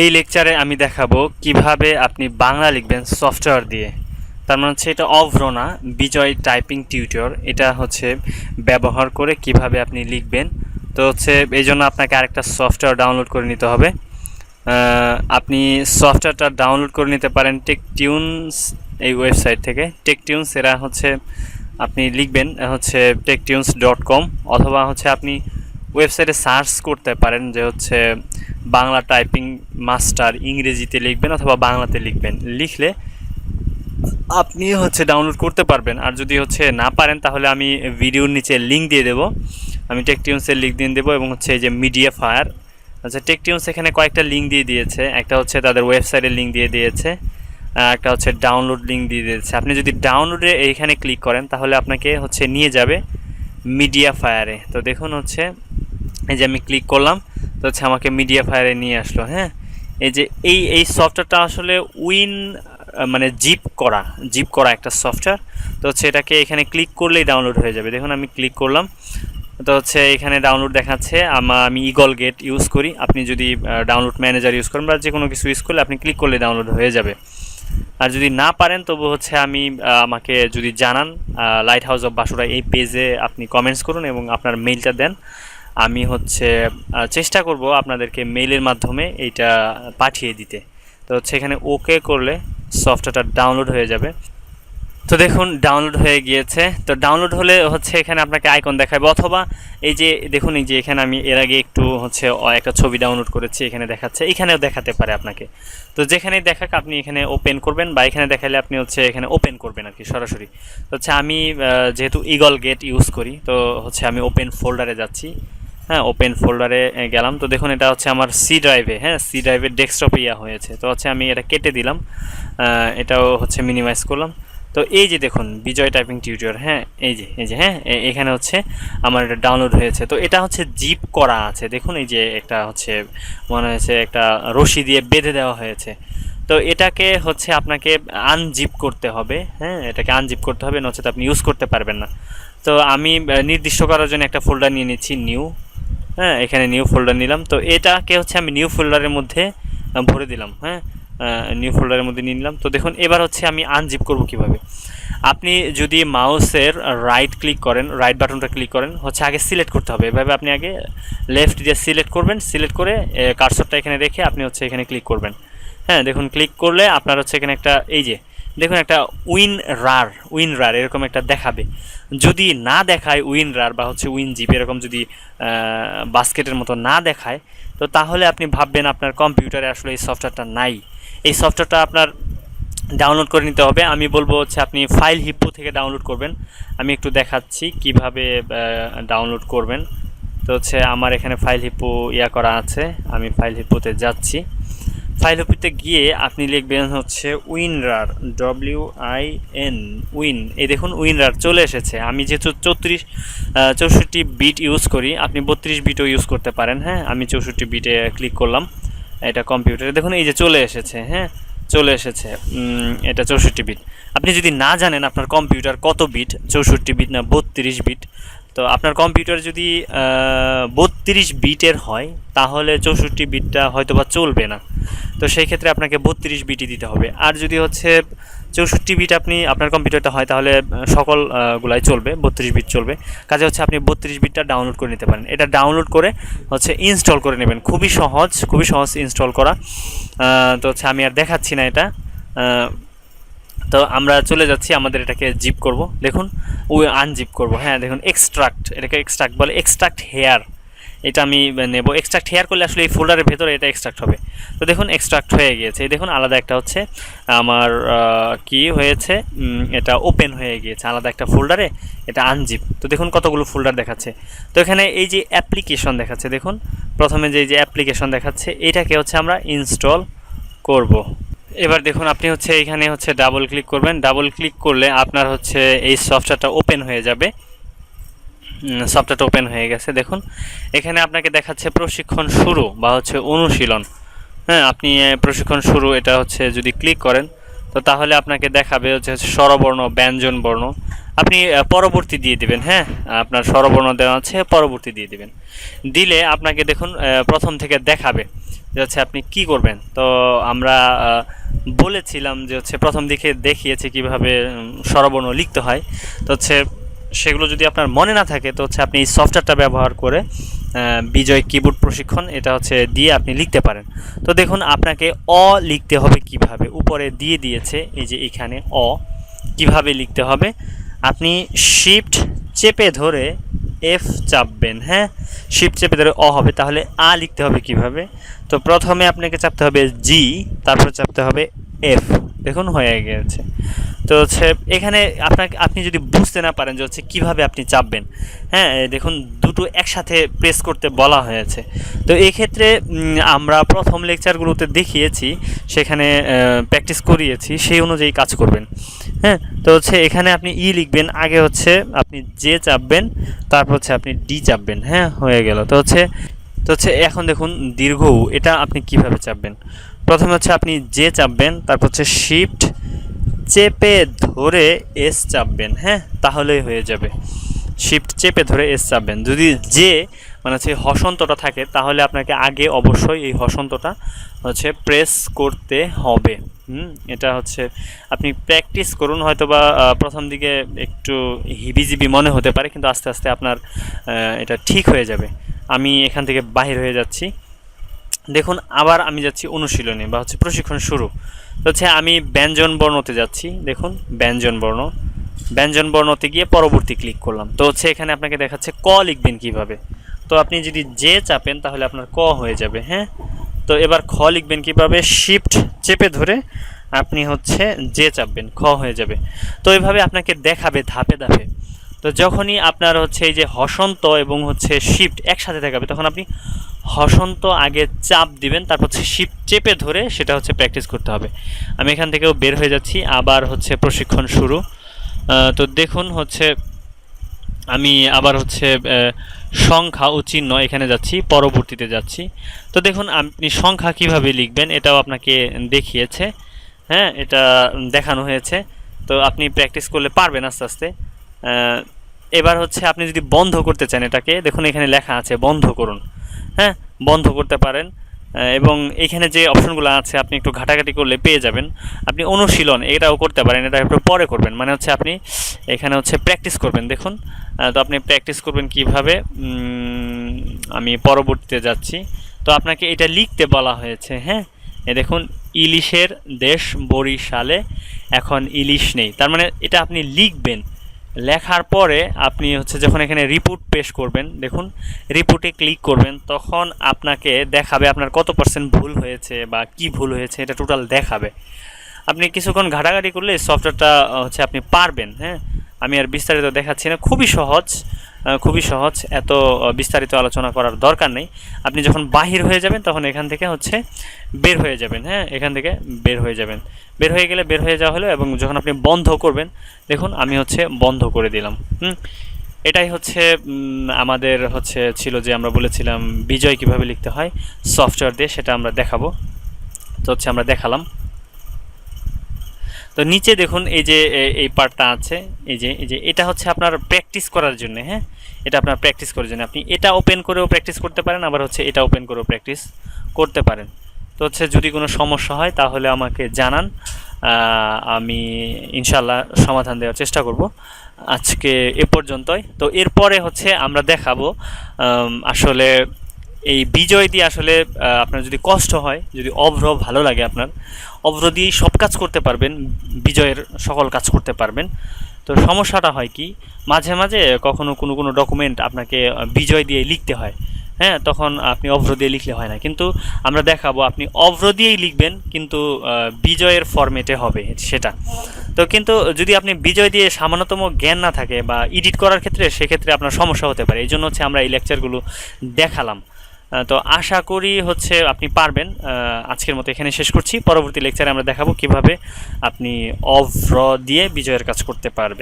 এই লেকচারে আমি দেখাবো কীভাবে আপনি বাংলা লিখবেন সফটওয়্যার দিয়ে। তার মানে হচ্ছে এটা অভ্রনা বিজয় টাইপিং টিউটর এটা হচ্ছে ব্যবহার করে কীভাবে আপনি লিখবেন। তো হচ্ছে এই জন্য আপনাকে আরেকটা সফটওয়্যার ডাউনলোড করে নিতে হবে। আপনি সফটওয়্যারটা ডাউনলোড করে নিতে পারেন টেক টিউনস এই ওয়েবসাইট থেকে। টেক টিউনস এরা হচ্ছে আপনি লিখবেন, হচ্ছে টেক টিউনস ডট কম অথবা হচ্ছে আপনি ওয়েবসাইটে সার্চ করতে পারেন যে হচ্ছে বাংলা টাইপিং মাস্টার ইংরেজিতে লিখবেন অথবা বাংলাতে লিখবেন। লিখলে আপনি হচ্ছে ডাউনলোড করতে পারবেন। আর যদি হচ্ছে না পারেন, তাহলে আমি ভিডিওর নিচে লিঙ্ক দিয়ে দেবো। আমি টেকটিউন্সের লিঙ্ক দিয়ে দেবো এবং হচ্ছে এই যে মিডিয়া ফায়ার আচ্ছা টেকটিউন্স এখানে কয়েকটা লিঙ্ক দিয়ে দিয়েছে। একটা হচ্ছে তাদের ওয়েবসাইটের লিঙ্ক দিয়ে দিয়েছে। একটা হচ্ছে ডাউনলোড লিঙ্ক দিয়ে দিয়েছে। আপনি যদি ডাউনলোডে এইখানে ক্লিক করেন, তাহলে আপনাকে হচ্ছে নিয়ে যাবে মিডিয়া ফায়ারে তো দেখুন হচ্ছে এই যে আমি ক্লিক করলাম, তো হচ্ছে আমাকে মিডিয়া ফায়ারে নিয়ে আসলো হ্যাঁ? এই যে এই এই সফটওয়্যারটা আসলে উইন মানে জিপ করা জিপ করা একটা সফটওয়্যার তো হচ্ছে এটাকে এখানে ক্লিক করলেই ডাউনলোড হয়ে যাবে। দেখুন, আমি ক্লিক করলাম, তো হচ্ছে এখানে ডাউনলোড দেখাচ্ছে, আমা ইগল গেট ইউজ করি। আপনি যদি ডাউনলোড ম্যানেজার ইউজ করেন বা যে কোনো কিছু ইউজ করলে আপনি ক্লিক করলে ডাউনলোড হয়ে যাবে। আর যদি না পারেন, তবু হচ্ছে আমি আমাকে যদি জানান লাইট হাউস অফ বাসুরা এই পেজে আপনি কমেন্টস করুন এবং আপনার মেইলটা দেন। আমি হচ্ছে চেষ্টা করব আপনাদেরকে মেইলের মাধ্যমে এইটা পাঠিয়ে দিতে। তো হচ্ছে এখানে ওকে করলে সফটওয়্যারটা ডাউনলোড হয়ে যাবে। তো দেখুন ডাউনলোড হয়ে গিয়েছে। তো ডাউনলোড হলে হচ্ছে এখানে আপনাকে আইকন দেখাবে অথবা এই যে, দেখুন এই যে এখানে আমি এর আগে একটু হচ্ছে একটা ছবি ডাউনলোড করেছি, এখানে দেখাচ্ছে, এখানেও দেখাতে পারে আপনাকে। তো যেখানেই দেখাক আপনি এখানে ওপেন করবেন বা এখানে দেখালে আপনি হচ্ছে এখানে ওপেন করবেন আর কি সরাসরি। তো হচ্ছে আমি যেহেতু ইগল গেট ইউজ করি, তো হচ্ছে আমি ওপেন ফোল্ডারে যাচ্ছি। হ্যাঁ ওপেন ফোল্ডারে গেলাম। তো দেখুন, এটা হচ্ছে আমার সি ড্রাইভে হ্যাঁ সি ড্রাইভের ডেস্কটপে ইয়া হয়েছে তো হচ্ছে আমি এটা কেটে দিলাম। এটাও হচ্ছে মিনিমাইজ করলাম। তো এই যে দেখুন, বিজয় টাইপিং টিউটর হ্যাঁ এই যে এই যে হ্যাঁ এখানে হচ্ছে আমার এটা ডাউনলোড হয়েছে। তো এটা হচ্ছে জিপ করা আছে। দেখুন, এই যে একটা হচ্ছে, মনে হয়েছে একটা রশি দিয়ে বেঁধে দেওয়া হয়েছে। তো এটাকে হচ্ছে আপনাকে আনজিপ করতে হবে হ্যাঁ এটাকে আনজিপ করতে হবে, নচেত আপনি ইউজ করতে পারবেন না। তো আমি নির্দিষ্ট করার জন্য একটা ফোল্ডার নিয়ে নিচ্ছি নিউ হ্যাঁ এখানে নিউ ফোল্ডার নিলাম। তো এটাকে হচ্ছে আমি নিউ ফোল্ডারের মধ্যে ভরে দিলাম হ্যাঁ? নিউ ফোল্ডারের মধ্যে নিয়ে নিলাম। তো দেখুন, এবার হচ্ছে আমি আনজিপ করব কীভাবে? আপনি যদি মাউসের রাইট ক্লিক করেন রাইট বাটনটা ক্লিক করেন, হচ্ছে আগে সিলেক্ট করতে হবে। এভাবে আপনি আগে লেফট দিয়ে সিলেক্ট করবেন সিলেক্ট করে কার্সরটা এখানে রেখে আপনি হচ্ছে এখানে ক্লিক করবেন। হ্যাঁ দেখুন ক্লিক করলে আপনার হচ্ছে এখানে একটা, এই যে দেখুন, একটা উইন রার উইন রার এরকম একটা দেখাবে। যদি না দেখায় উইন রার বা হচ্ছে উইন জিপ, এরকম যদি বাস্কেটের মতো না দেখায়, তো তাহলে আপনি ভাববেন আপনার কম্পিউটারে আসলে এই সফটওয়্যারটা নাই। এই সফটওয়্যারটা আপনার ডাউনলোড করে নিতে হবে। আমি বলব হচ্ছে আপনি ফাইল হিপ্পো থেকে ডাউনলোড করবেন। আমি একটু দেখাচ্ছি কীভাবে ডাউনলোড করবেন। তো হচ্ছে আমার এখানে ফাইল হিপ্পো ইয়া করা আছে। আমি ফাইল হিপ্পোতে যাচ্ছি। ফাইল হিপ্পোতে গিয়ে আপনি লিখবেন হচ্ছে WinRAR W I N win. এই দেখুন, উইনরার চলে এসেছে। আমি যেহেতু চৌত্রিশ চৌষট্টি বিট ইউজ করি, আপনি বত্রিশ বিটও ইউজ করতে পারেন হ্যাঁ? আমি চৌষট্টি বিটে ক্লিক করলাম, এটা কম্পিউটারে দেখুন, এই যে চলে এসেছে হ্যাঁ? চলে এসেছে এটা চৌষট্টি বিট আপনি যদি না জানেন আপনার কম্পিউটার কত বিট চৌষট্টি বিট না, বত্রিশ বিট তো আপনার কম্পিউটার যদি বত্রিশ বিটের হয় তাহলে চৌষট্টি বিটটা হয়তো বা চলবে না। তো সেই ক্ষেত্রে আপনাকে বত্রিশ বিটই দিতে হবে। আর যদি হচ্ছে চৌষট্টি বিট আপনি আপনার কম্পিউটারটা হয় তাহলে আহ, সকল আহ, গুলাই চলবে বত্রিশ বিট চলবে। কাজে হচ্ছে আপনি বত্রিশ বিটটা ডাউনলোড করে নিতে পারেন। এটা ডাউনলোড করে হচ্ছে ইনস্টল করে নেবেন। খুবই সহজ খুবই সহজ ইনস্টল করা। তো হচ্ছে আমি আর দেখাচ্ছি না এটা। তো আমরা চলে যাচ্ছি, আমাদের এটাকে জিপ করব। দেখুন ওই আনজিপ করব। হ্যাঁ দেখুন এক্সট্রাক্ট এটাকে এক্সট্রাক্ট বলে এক্সট্রাক্ট হেয়ার এটা আমি নেব। এক্সট্রাক্ট হেয়ার করলে আসলে এই ফোল্ডারের ভেতরে এটা এক্সট্রাক্ট হবে। তো দেখুন এক্সট্রাক্ট হয়ে গিয়েছে। দেখুন, আলাদা একটা হচ্ছে, আমার কি হয়েছে? এটা ওপেন হয়ে গিয়েছে। আলাদা একটা ফোল্ডারে এটা আনজিপ তো দেখুন, কতগুলো ফোল্ডার দেখাচ্ছে। তো এখানে এই যে অ্যাপ্লিকেশন দেখাচ্ছে, দেখুন, প্রথমে যে যে অ্যাপ্লিকেশন দেখাচ্ছে, এটাকে হচ্ছে আমরা ইনস্টল করব। এবার দেখুন, আপনি হচ্ছে এখানে হচ্ছে ডাবল ক্লিক করবেন। ডাবল ক্লিক করলে আপনার হচ্ছে এই সফটওয়্যারটা ওপেন হয়ে যাবে। সফটওয়্যারটা ওপেন হয়ে গেছে। দেখুন, এখানে আপনাকে দেখাচ্ছে প্রশিক্ষণ শুরু বা হচ্ছে অনুশীলন। হ্যাঁ আপনি প্রশিক্ষণ শুরু, এটা হচ্ছে যদি ক্লিক করেন, তো তাহলে আপনাকে দেখাবে হচ্ছে স্বরবর্ণ, ব্যঞ্জন বর্ণ। আপনি পরবর্তী দিয়ে দিবেন হ্যাঁ? আপনার স্বরবর্ণ দেওয়া আছে, পরবর্তী দিয়ে দিবেন। দিলে আপনাকে দেখুন প্রথম থেকে দেখাবে। যে হচ্ছে আপনি কি করবেন? তো আমরা বলেছিলাম যে হচ্ছে প্রথম দিকে দেখিয়েছি কীভাবে স্বরবর্ণ লিখতে হয়। তো হচ্ছে সেগুলো যদি আপনার মনে না থাকে, তো হচ্ছে আপনি এই সফটওয়্যারটা ব্যবহার করে বিজয় কিবোর্ড প্রশিক্ষণ এটা হচ্ছে দিয়ে আপনি লিখতে পারেন। তো দেখুন, আপনাকে অ লিখতে হবে কীভাবে? উপরে দিয়ে দিয়েছে, এই যে এখানে অ। কীভাবে লিখতে হবে? আপনি শিফট চেপে ধরে এফ চাপবেন হ্যাঁ? শিফট চেপে ধরে অ হবে, তাহলে আ লিখতে হবে কীভাবে? তো প্রথমে আপনাকে চাপতে হবে জি তারপর চাপতে হবে এফ দেখুন, হয়ে গেছে। তো হচ্ছে, এখানে আপনাকে, আপনি যদি বুঝতে না পারেন যে হচ্ছে কীভাবে আপনি চাপবেন হ্যাঁ? দেখুন, দুটো একসাথে প্রেস করতে বলা হয়েছে। তো এক্ষেত্রে আমরা প্রথম লেকচারগুলোতে দেখিয়েছি, সেখানে প্র্যাকটিস করিয়েছি, সেই অনুযায়ী কাজ করবেন। হ্যাঁ তো হচ্ছে এখানে আপনি ই লিখবেন, আগে হচ্ছে আপনি জে চাপবেন, তারপর হচ্ছে আপনি ডি চাপবেন হ্যাঁ হয়ে গেল। তো হচ্ছে তো হচ্ছে এখন দেখুন দীর্ঘ এটা আপনি কীভাবে চাপবেন? প্রথমে হচ্ছে আপনি জে চাপবেন, তারপর হচ্ছে শিফট চেপে ধরে এস চাপবেন হ্যাঁ তাহলেই হয়ে যাবে। শিফট চেপে ধরে এস চাপবেন। যদি যে মানে হচ্ছে হসন্তটা থাকে, তাহলে আপনাকে আগে অবশ্যই এই হসন্তটা হচ্ছে প্রেস করতে হবে। হুম? এটা হচ্ছে, আপনি প্র্যাকটিস করুন হয়তো বা প্রথম দিকে একটু হিবিজিবি মনে হতে পারে, কিন্তু আস্তে আস্তে আপনার এটা ঠিক হয়ে যাবে। আমি এখান থেকে বাহির হয়ে যাচ্ছি। দেখুন, আবার আমি যাচ্ছি অনুশীলনে বা হচ্ছে প্রশিক্ষণ শুরু। হচ্ছে আমি ব্যঞ্জন বর্ণতে যাচ্ছি। দেখুন, ব্যঞ্জন বর্ণ। ব্যঞ্জন বর্ণতে গিয়ে পরবর্তী ক্লিক করলাম। তো হচ্ছে এখানে আপনাকে দেখাচ্ছে ক লিখবেন কীভাবে। তো আপনি যদি যে চাপেন তাহলে আপনার ক হয়ে যাবে হ্যাঁ? তো এবার খ লিখবেন কীভাবে? শিফট চেপে ধরে আপনি হচ্ছে যে চাপবেন, খ হয়ে যাবে। তো এভাবে আপনাকে দেখাবে ধাপে ধাপে। তো যখনই আপনার হচ্ছে এই যে হসন্ত এবং হচ্ছে শিফট একসাথে দেখাবে, তখন আপনি হসন্ত আগে চাপ দিবেন, তারপর হচ্ছে শিফট চেপে ধরে সেটা হচ্ছে প্র্যাকটিস করতে হবে। আমি এখান থেকেও বের হয়ে যাচ্ছি, আবার হচ্ছে প্রশিক্ষণ শুরু। তো দেখুন হচ্ছে, আমি আবার হচ্ছে সংখ্যা ও চিহ্ন এখানে যাচ্ছি, পরবর্তীতে যাচ্ছি। তো দেখুন, আপনি সংখ্যা কীভাবে লিখবেন এটাও আপনাকে দেখিয়েছে। হ্যাঁ এটা দেখানো হয়েছে। তো আপনি প্র্যাকটিস করলে পারবেন আস্তে আস্তে। এবার হচ্ছে আপনি যদি বন্ধ করতে চান এটাকে, দেখুন এখানে লেখা আছে বন্ধ করুন। হ্যাঁ বন্ধ করতে পারেন। এবং এখানে যে অপশনগুলো আছে, আপনি একটু ঘাটাঘাটি করলে পেয়ে যাবেন। আপনি অনুশীলন, এটাও করতে পারেন, এটা একটু পরে করবেন। মানে হচ্ছে আপনি এখানে হচ্ছে প্র্যাকটিস করবেন, দেখুন। তো আপনি প্র্যাকটিস করবেন কীভাবে? আমি পরবর্তীতে যাচ্ছি। তো আপনাকে এটা লিখতে বলা হয়েছে হ্যাঁ? দেখুন, ইলিশের দেশ বরিশালে এখন ইলিশ নেই। তার মানে এটা আপনি লিখবেন। লেখার পরে আপনি হচ্ছে যখন এখানে রিপোর্ট পেশ করবেন, দেখুন রিপোর্টে ক্লিক করবেন, তখন আপনাকে দেখাবে আপনার কত পার্সেন্ট ভুল হয়েছে বা কি ভুল হয়েছে, এটা টোটাল দেখাবে। আপনি কিছুক্ষণ ঘাটাঘাটি করলে সফটওয়্যারটা হচ্ছে আপনি পারবেন হ্যাঁ? আমি আর বিস্তারিত দেখাচ্ছি না, খুবই সহজ। খুবই সহজ, এত বিস্তারিত আলোচনা করার দরকার নেই। আপনি যখন বাহির হয়ে যাবেন, তখন এখান থেকে হচ্ছে বের হয়ে যাবেন হ্যাঁ? এখান থেকে বের হয়ে যাবেন। বের হয়ে গেলে বের হয়ে যাওয়া হলো এবং যখন আপনি বন্ধ করবেন, দেখুন আমি হচ্ছে বন্ধ করে দিলাম, হুম? এটাই হচ্ছে আমাদের হচ্ছে ছিল যে আমরা বলেছিলাম, বিজয় কীভাবে লিখতে হয়, সফটওয়্যার দিয়ে সেটা আমরা দেখাবো। তো হচ্ছে আমরা দেখালাম। তো নিচে দেখুন এই যে এই পার্টটা আছে, এই যে এই যে, এটা হচ্ছে আপনার প্র্যাকটিস করার জন্য হ্যাঁ? এটা আপনার প্র্যাকটিস করার জন্য। আপনি এটা ওপেন করেও প্র্যাকটিস করতে পারেন, আবার হচ্ছে এটা ওপেন করেও প্র্যাকটিস করতে পারেন। তো হচ্ছে যদি কোনো সমস্যা হয়, তাহলে আমাকে জানান। আমি ইনশাল্লাহ সমাধান দেওয়ার চেষ্টা করব। আজকে এ পর্যন্তই। তো এরপরে হচ্ছে আমরা দেখাবো আসলে এই বিজয় দিয়ে আসলে আপনার যদি কষ্ট হয়, যদি অভ্র ভালো লাগে আপনার, অভ্র দিয়েই সব কাজ করতে পারবেন, বিজয়ের সকল কাজ করতে পারবেন। তো সমস্যাটা হয় কি, মাঝে মাঝে কখনো কোনো কোনো ডকুমেন্ট আপনাকে বিজয় দিয়ে লিখতে হয়। হ্যাঁ তখন আপনি অভ্র দিয়ে লিখলে হয় না। কিন্তু আমরা দেখাবো, আপনি অভ্র দিয়েই লিখবেন, কিন্তু বিজয়ের ফরম্যাটে হবে সেটা। তো কিন্তু যদি আপনি বিজয় দিয়ে সামান্যতম জ্ঞান না থাকে বা এডিট করার ক্ষেত্রে, সেক্ষেত্রে আপনার সমস্যা হতে পারে। এই জন্য হচ্ছে আমরা এই লেকচারগুলো দেখালাম। তো আশা করি হচ্ছে আপনি পারবেন আজকের মতো এখানে শেষ করছি। পরবর্তী লেকচারে আমরা দেখাবো কীভাবে আপনি অভ্র দিয়ে বিজয়ের কাজ করতে পারবেন